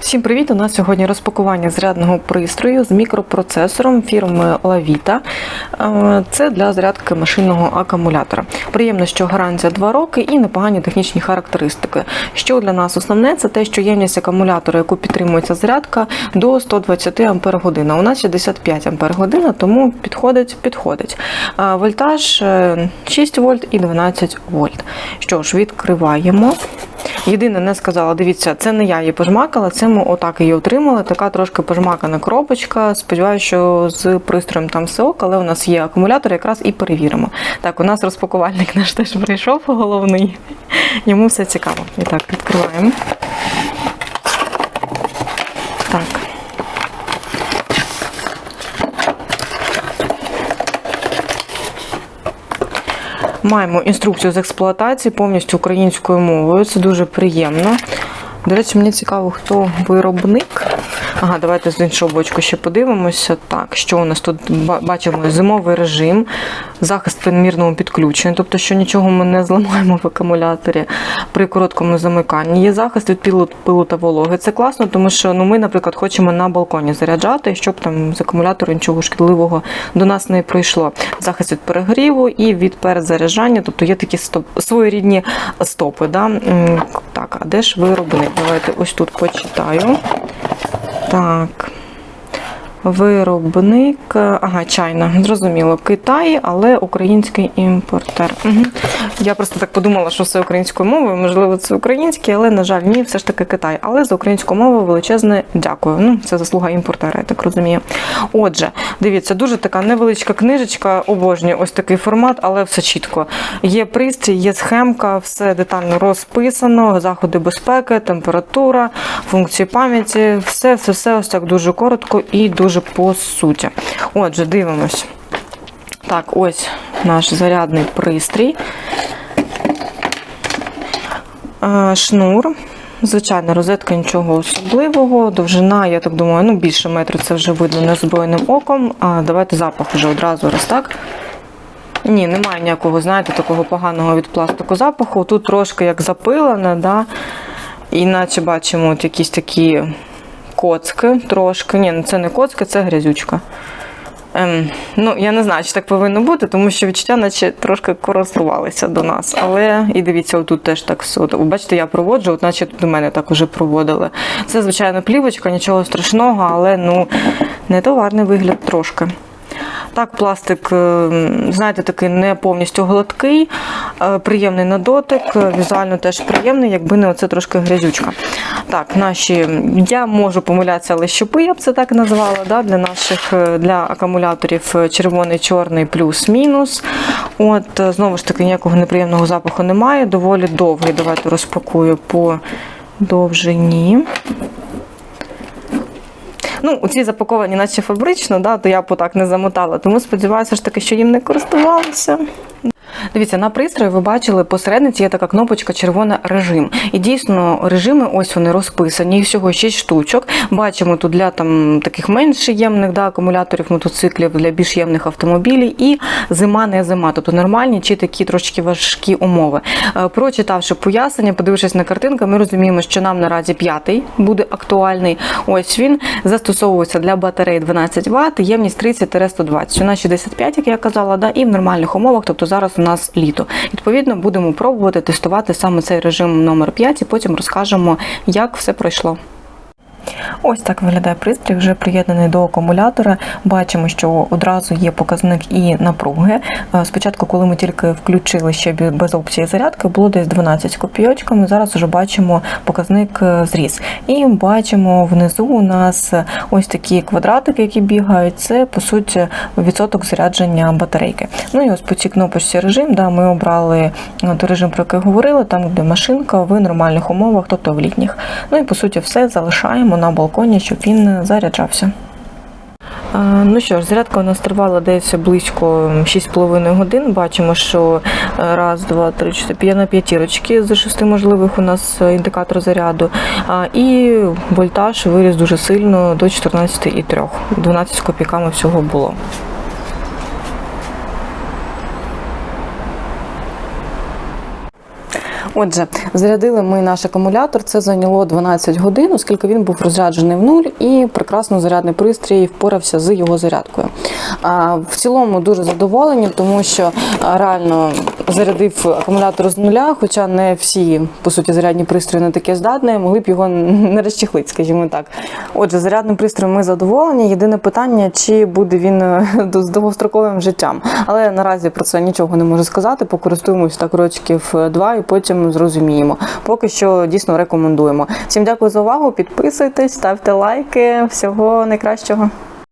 Всім привіт! У нас сьогодні розпакування зарядного пристрою з мікропроцесором фірми Lavita. Е, Це для зарядки машинного акумулятора. Приємно, що гарантія 2 роки і непогані технічні характеристики. Що для нас основне, це те, що ємність акумулятора, яку підтримується зарядка, до 120 Ах. У нас 65 Ах, тому підходить, підходить. Е, Вольтаж е, 6 вольт і 12 вольт. Що ж, відкриваємо. Єдине, не сказала, дивіться, це не я її пожмакала, це ми отак її отримали. Така трошки пожмакана коробочка. Сподіваюся, що з пристроєм там все ок, але у нас є акумулятор, якраз і перевіримо. Так, у нас розпакувальник наш теж прийшов, головний. Йому все цікаво. І так, відкриваємо. Так. Маємо інструкцію з експлуатації повністю українською мовою. Це дуже приємно. До речі, мені цікаво, хто виробник. Ага, давайте з іншого бочку ще подивимося. Так, що у нас тут бачимо зимовий режим, захист при мірному тобто, що нічого ми не зламаємо в акумуляторі при короткому замиканні. Є захист від пилу, пилу та вологи. Це класно, тому що ну, ми, наприклад, хочемо на балконі заряджати, щоб там з акумулятора нічого шкідливого до нас не прийшло. Захист від перегріву і від перезаряджання, тобто є такі стоп, своєрідні стопи. Да? Так, а де ж виробник? Давайте ось тут почитаю. Так. Виробник, е, ага, чайна, зрозуміло, Китай, але український імпортер. Угу. Я просто так подумала, що все українською мовою, можливо, це українське, але, на жаль, ні, все ж таки Китай. Але за українську мову величезне дякую. Ну, це заслуга імпортера, я так розумію. Отже, дивіться, дуже така невеличка книжечка, обожнюю ось такий формат, але все чітко. Є пристрій, є схемка, все детально розписано, заходи безпеки, температура, функції пам'яті, все, все, все ось так дуже коротко і дуже по суті. Отже, дивимось. Так, ось наш зарядний пристрій. Е, Шнур. Звичайна розетка, нічого особливого. Довжина, я так думаю, ну більше метру це вже видно неозброєним оком. А давайте запах вже одразу раз так. Ні, немає ніякого, знаєте, такого поганого від пластику запаху. Тут трошки як запилене, да? іначе бачимо от якісь такі коцки трошки. Ні, ну це не коцки, це грязючка. Ем, ну, я не знаю, чи так повинно бути, тому що відчуття, наче трошки користувалися до нас. Але і дивіться, отут теж так все. Бачите, я проводжу, от наче до мене так уже проводили. Це, звичайно, плівочка, нічого страшного, але ну, не товарний вигляд трошки. Так, пластик, е, знаєте, такий не повністю гладкий, е, приємний на дотик, е, візуально теж приємний, якби не оце трошки грязючка. Так, наші, я можу помилятися, але щупи, я б це так назвала, да, для наших для акумуляторів червоний, чорний, плюс-мінус. От, знову ж таки, ніякого неприємного запаху немає. Доволі довгий. Давайте розпакую по довжині. Ну, ці запаковані, наче фабрично, да, то я б отак не замотала. Тому сподіваюся ж таки, що їм не користувалися. Дивіться, на пристрої ви бачили посередниці є така кнопочка червона режим. І дійсно режими ось вони розписані. Їх всього 6 штучок. Бачимо тут для там таких менш ємних да, акумуляторів, мотоциклів, для більш ємних автомобілів. І зима не зима, тобто нормальні чи такі трошки важкі умови. Е, Прочитавши пояснення, подивившись на картинку, ми розуміємо, що нам наразі п'ятий буде актуальний. Ось він застосовується для батарей 12 Вт, ємність 30-120. У нас 65, як я казала, да, і в нормальних умовах, тобто зараз нас літо. Відповідно, будемо пробувати тестувати саме цей режим номер 5 і потім розкажемо, як все пройшло. Ось так виглядає пристрій, вже приєднаний до акумулятора. Бачимо, що одразу є показник і напруги. Е, Спочатку, коли ми тільки включили ще без опції зарядки, було десь 12 копійочками. Зараз вже бачимо показник е, зріс. І бачимо внизу у нас ось такі квадратики, які бігають. Це по суті відсоток зарядження батарейки. Ну і ось по цій кнопочці режим. Да, ми обрали е, той режим, про який говорили, там де машинка в нормальних умовах, тобто в літніх. Ну і по суті, все залишаємо на балконі, щоб він заряджався. Е, Ну що ж, зарядка у нас тривала десь близько 6,5 годин. Бачимо, що е, раз, два, три, чотири, на п'ятірочки з шести можливих у нас е, індикатор заряду. І вольтаж виріс дуже сильно до 14,3. 12 з копійками всього було. Отже, зарядили ми наш акумулятор. Це зайняло 12 годин, оскільки він був розряджений в нуль і прекрасно зарядний пристрій впорався з його зарядкою. В цілому дуже задоволені, тому що реально зарядив акумулятор з нуля, хоча не всі по суті зарядні пристрої на таке здатні, могли б його не розчехлити, скажімо так. Отже, зарядним пристроєм ми задоволені. Єдине питання, чи буде він е, з довгостроковим життям. Але наразі про це нічого не можу сказати. Покористуємось так рочків два і потім зрозуміємо. Поки що дійсно рекомендуємо. Всім дякую за увагу. Підписуйтесь, ставте лайки. Всього найкращого.